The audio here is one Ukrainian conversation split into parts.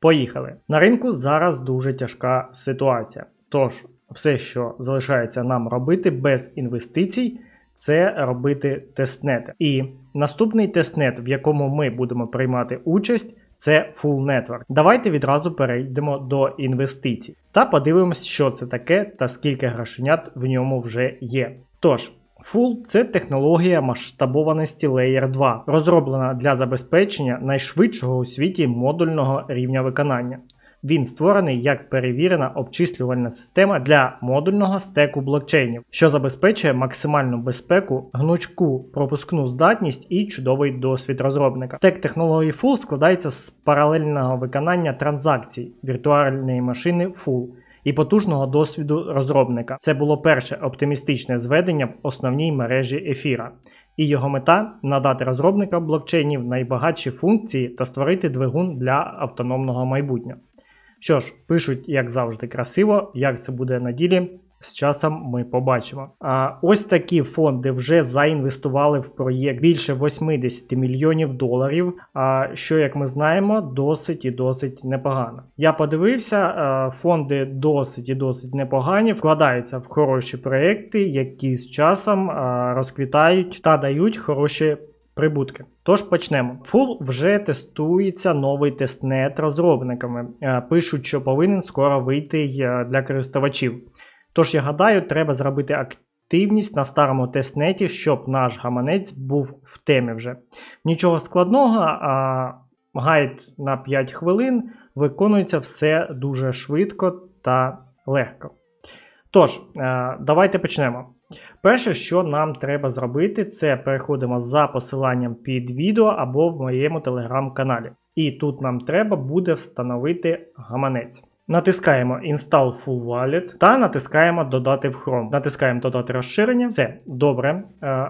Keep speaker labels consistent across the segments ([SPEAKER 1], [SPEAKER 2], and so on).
[SPEAKER 1] Поїхали. На ринку зараз дуже тяжка ситуація. Тож, все, що залишається нам робити без інвестицій, це робити тестнети. І наступний тестнет, в якому ми будемо приймати участь, це Full Network. Давайте відразу перейдемо до інвестицій та подивимось, що це таке та скільки грошенят в ньому вже є. Тож, Full – це технологія масштабованості Layer 2, розроблена для забезпечення найшвидшого у світі модульного рівня виконання. Він створений як перевірена обчислювальна система для модульного стеку блокчейнів, що забезпечує максимальну безпеку, гнучку пропускну здатність і чудовий досвід розробника. Стек технології Full складається з паралельного виконання транзакцій віртуальної машини Full і потужного досвіду розробника. Це було перше оптимістичне зведення в основній мережі ефіра. І його мета надати розробникам блокчейнів найбагатші функції та створити двигун для автономного майбутнього. Що ж, пишуть, як завжди, красиво, як це буде на ділі. З часом ми побачимо. А ось такі фонди вже заінвестували в проєкт більше 80 мільйонів доларів. А що, як ми знаємо, досить і досить непогано. Я подивився, фонди досить і досить непогані, вкладаються в хороші проекти, які з часом розквітають та дають хороші. Прибутки. Тож почнемо. Full вже тестується новий тестнет розробниками. Пишуть, що повинен скоро вийти для користувачів. Тож, я гадаю, треба зробити активність на старому тестнеті, щоб наш гаманець був в темі вже. Нічого складного, а гайд на 5 хвилин виконується все дуже швидко та легко. Тож, давайте почнемо. Перше, що нам треба зробити, це переходимо за посиланням під відео або в моєму телеграм-каналі. І тут нам треба буде встановити гаманець. Натискаємо Install Full Wallet та натискаємо Додати в Chrome. Натискаємо Додати розширення. Все, добре. Е,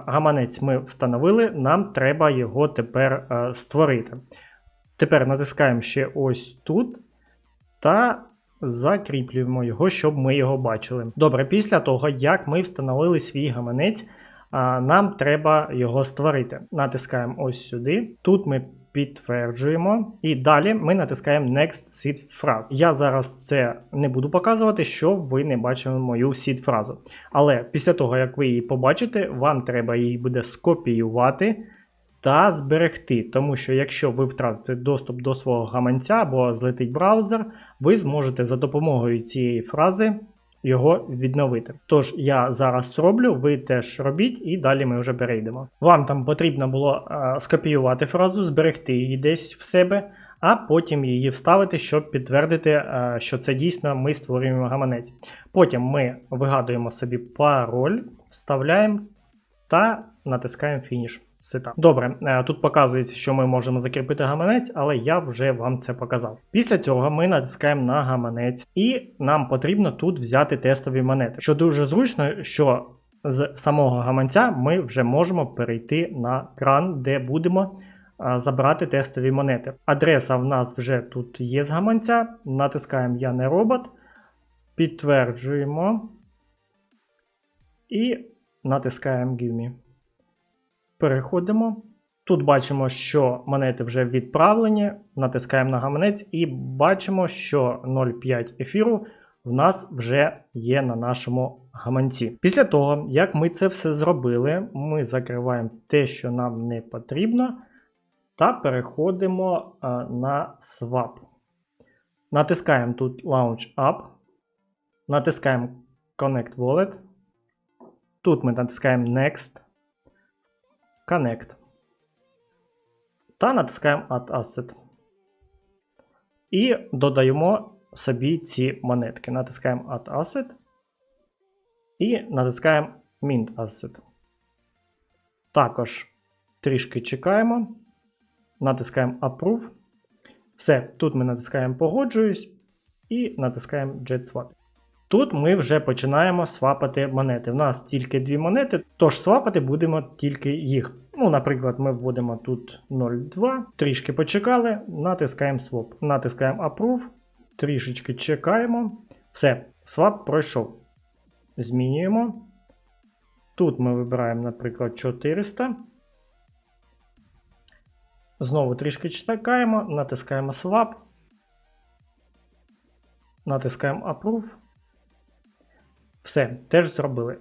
[SPEAKER 1] гаманець ми встановили, нам треба його тепер е, створити. Тепер натискаємо ще ось тут та закріплюємо його, щоб ми його бачили. Добре, після того, як ми встановили свій гаманець, нам треба його створити. Натискаємо ось сюди. Тут ми підтверджуємо. І далі ми натискаємо Next Seed Phrase. Я зараз це не буду показувати, щоб ви не бачили мою seed фразу. Але після того, як ви її побачите, вам треба її буде скопіювати та зберегти. Тому що якщо ви втратите доступ до свого гаманця або злетить браузер, ви зможете за допомогою цієї фрази його відновити. Тож я зараз зроблю, ви теж робіть, і далі ми вже перейдемо. Вам там потрібно було е, скопіювати фразу, зберегти її десь в себе, а потім її вставити, щоб підтвердити, е, що це дійсно ми створюємо гаманець. Потім ми вигадуємо собі пароль, вставляємо та натискаємо фініш. Сета. Добре, е, тут показується, що ми можемо закріпити гаманець, але я вже вам це показав. Після цього ми натискаємо на гаманець, і нам потрібно тут взяти тестові монети. Що дуже зручно, що з самого гаманця ми вже можемо перейти на кран, де будемо забрати тестові монети. Адреса в нас вже тут є з гаманця. Натискаємо Я не робот, підтверджуємо і натискаємо Give me. Переходимо. Тут бачимо, що монети вже відправлені. Натискаємо на гаманець і бачимо, що 0,5 ефіру в нас вже є на нашому гаманці. Після того, як ми це все зробили, ми закриваємо те, що нам не потрібно, та переходимо на Swap. Натискаємо тут Launch Up. Натискаємо Connect Wallet. Тут ми натискаємо Next. Connect. Та натискаємо Add Asset. І додаємо собі ці монетки. Натискаємо Add Asset. І натискаємо Mint Asset. Також трішки чекаємо. Натискаємо Approve. Все, тут ми натискаємо Погоджуюсь. і натискаємо JetSwap. Тут ми вже починаємо свапати монети. У нас тільки дві монети, тож свапати будемо тільки їх. Ну, наприклад, ми вводимо тут 0,2, трішки почекали, натискаємо Swap. Натискаємо Approve, трішечки чекаємо. Все, свап пройшов. Змінюємо. Тут ми вибираємо, наприклад, 400. Знову трішки чекаємо, натискаємо Swap. Натискаємо Approve. Все, теж зробили.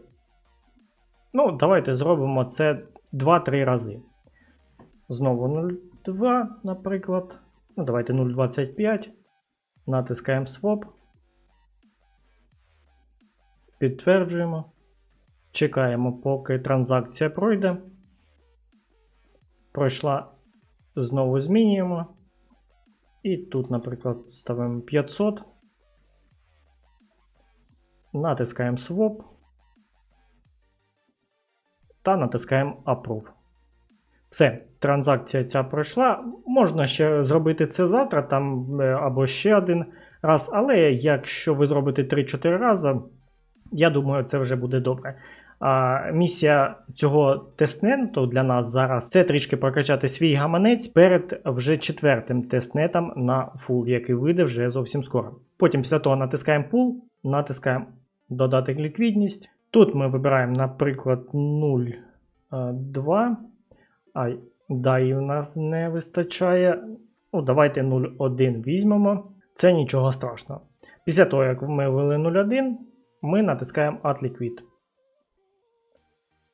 [SPEAKER 1] Ну, давайте зробимо це 2-3 рази. Знову 0,2, наприклад. Ну, давайте 0,25. Натискаємо Swap. Підтверджуємо. Чекаємо, поки транзакція пройде. Пройшла. Знову змінюємо. І тут, наприклад, ставимо 500. Натискаємо Swap. Та натискаємо Approve. Все, транзакція ця пройшла. Можна ще зробити це завтра, там е, або ще один раз. Але якщо ви зробите 3-4 рази, я думаю, це вже буде добре. А, місія цього тестнету для нас зараз це трішки прокачати свій гаманець перед вже четвертим тестнетом на фул, який вийде вже зовсім скоро. Потім після того натискаємо пул, натискаємо додати ліквідність. Тут ми вибираємо, наприклад, 0,2. А далі у нас не вистачає. Ну, давайте 0,1 візьмемо. Це нічого страшного. Після того, як ми ввели 0,1, ми натискаємо Add Liquid.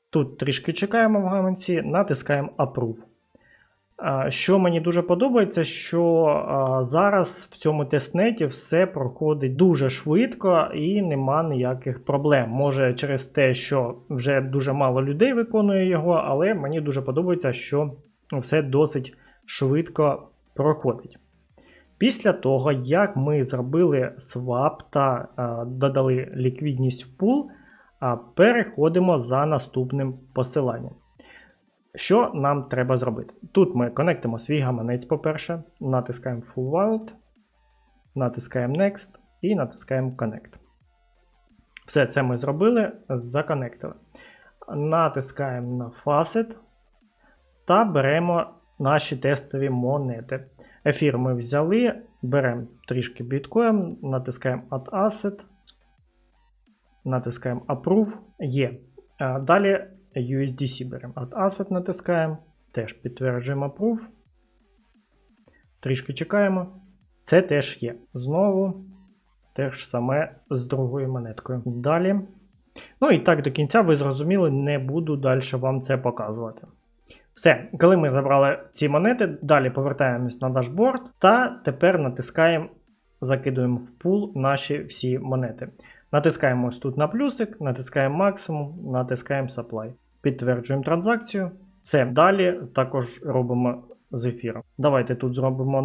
[SPEAKER 1] Тут трішки чекаємо в гаманці, натискаємо Approve. Що мені дуже подобається, що зараз в цьому тестнеті все проходить дуже швидко і нема ніяких проблем. Може через те, що вже дуже мало людей виконує його, але мені дуже подобається, що все досить швидко проходить. Після того, як ми зробили свап та додали ліквідність в пул, переходимо за наступним посиланням. Що нам треба зробити? Тут ми конектимо свій гаманець, по-перше, натискаємо Full Wallet, натискаємо Next і натискаємо Connect. Все це ми зробили, законектили. Натискаємо на Facet та беремо наші тестові монети. Ефір ми взяли, беремо трішки біткоін, натискаємо Add Asset, натискаємо Approve. Є. Далі USDC беремо. Add Asset натискаємо. Теж підтверджуємо Approve. Трішки чекаємо. Це теж є. Знову те ж саме з другою монеткою. Далі. Ну і так до кінця ви зрозуміли, не буду далі вам це показувати. Все, коли ми забрали ці монети, далі повертаємось на дашборд та тепер натискаємо, закидуємо в пул наші всі монети. Натискаємо ось тут на плюсик, натискаємо максимум, натискаємо supply. Підтверджуємо транзакцію. Все, далі також робимо з ефіром. Давайте тут зробимо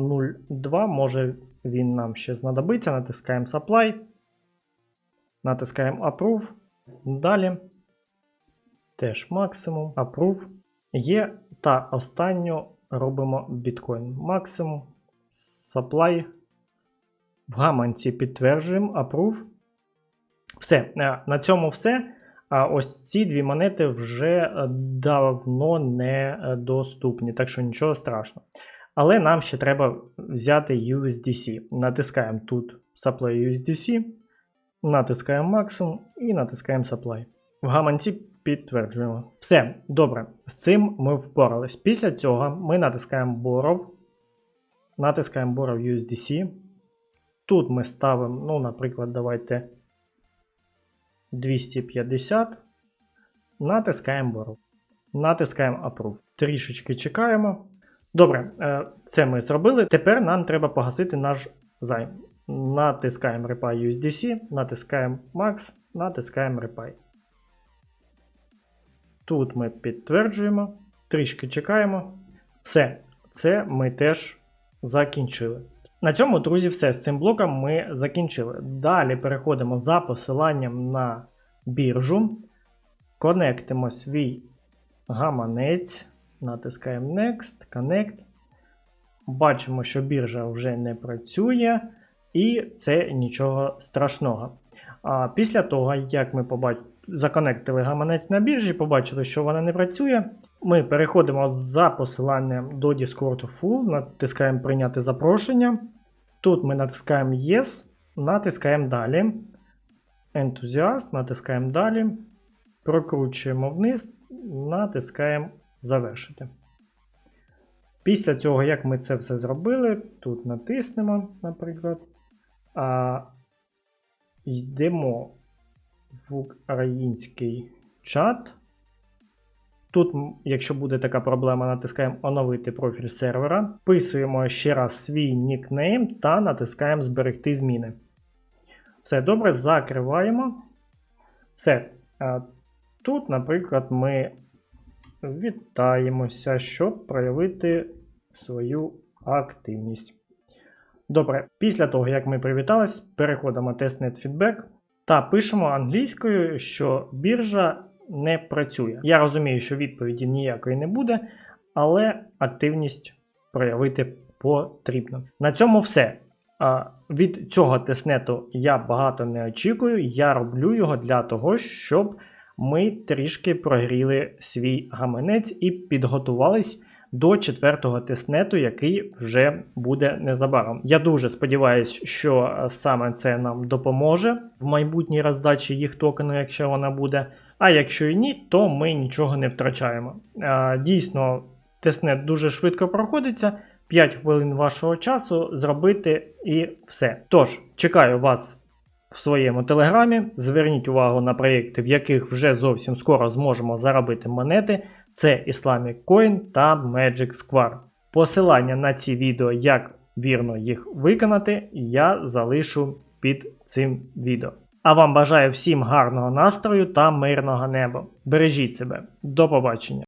[SPEAKER 1] 0,2, може він нам ще знадобиться. Натискаємо supply. Натискаємо approve. Далі. Теж максимум. Approve. Є. Та останню робимо біткоін. Максимум. Supply. В гаманці підтверджуємо approve. Все, е, на цьому все. А ось ці дві монети вже е, давно не е, доступні, так що нічого страшного. Але нам ще треба взяти USDC. Натискаємо тут Supply USDC, натискаємо максимум і натискаємо Supply. В гаманці підтверджуємо. Все, добре, з цим ми впорались. Після цього ми натискаємо Borrow, натискаємо Borrow USDC. Тут ми ставимо, ну, наприклад, давайте. 250. Натискаємо Borrow. Натискаємо Approve. Трішечки чекаємо. Добре, е, це ми зробили. Тепер нам треба погасити наш займ. Натискаємо Repay USDC, натискаємо Max, натискаємо Repay. Тут ми підтверджуємо, трішки чекаємо. Все, це ми теж закінчили. На цьому, друзі, все. З цим блоком ми закінчили. Далі переходимо за посиланням на біржу. Конектимо свій гаманець. Натискаємо Next, Connect. Бачимо, що біржа вже не працює. і це нічого страшного. А після того, як ми побач... законектили гаманець на біржі, побачили, що вона не працює, ми переходимо за посиланням до Discord Full, натискаємо прийняти запрошення. Тут ми натискаємо Yes, натискаємо далі. Ентузіаст, натискаємо далі. Прокручуємо вниз, натискаємо завершити. Після цього, як ми це все зробили, тут натиснемо, наприклад. А, йдемо в український чат. Тут, якщо буде така проблема, натискаємо оновити профіль сервера, вписуємо ще раз свій нікнейм та натискаємо зберегти зміни. Все добре, закриваємо. Все. Тут, наприклад, ми вітаємося, щоб проявити свою активність. Добре, після того, як ми привітались, переходимо тестнет фідбек та пишемо англійською, що біржа не працює. Я розумію, що відповіді ніякої не буде, але активність проявити потрібно. На цьому все. Від цього тестнету я багато не очікую. Я роблю його для того, щоб ми трішки прогріли свій гаманець і підготувались до четвертого тестнету, який вже буде незабаром. Я дуже сподіваюся, що саме це нам допоможе в майбутній роздачі їх токену, якщо вона буде. А якщо і ні, то ми нічого не втрачаємо. Дійсно, тестнет дуже швидко проходиться. 5 хвилин вашого часу зробити і все. Тож, чекаю вас в своєму телеграмі. Зверніть увагу на проєкти, в яких вже зовсім скоро зможемо заробити монети. Це Islamic Coin та Magic Square. Посилання на ці відео, як вірно їх виконати, я залишу під цим відео. А вам бажаю всім гарного настрою та мирного неба. Бережіть себе. До побачення!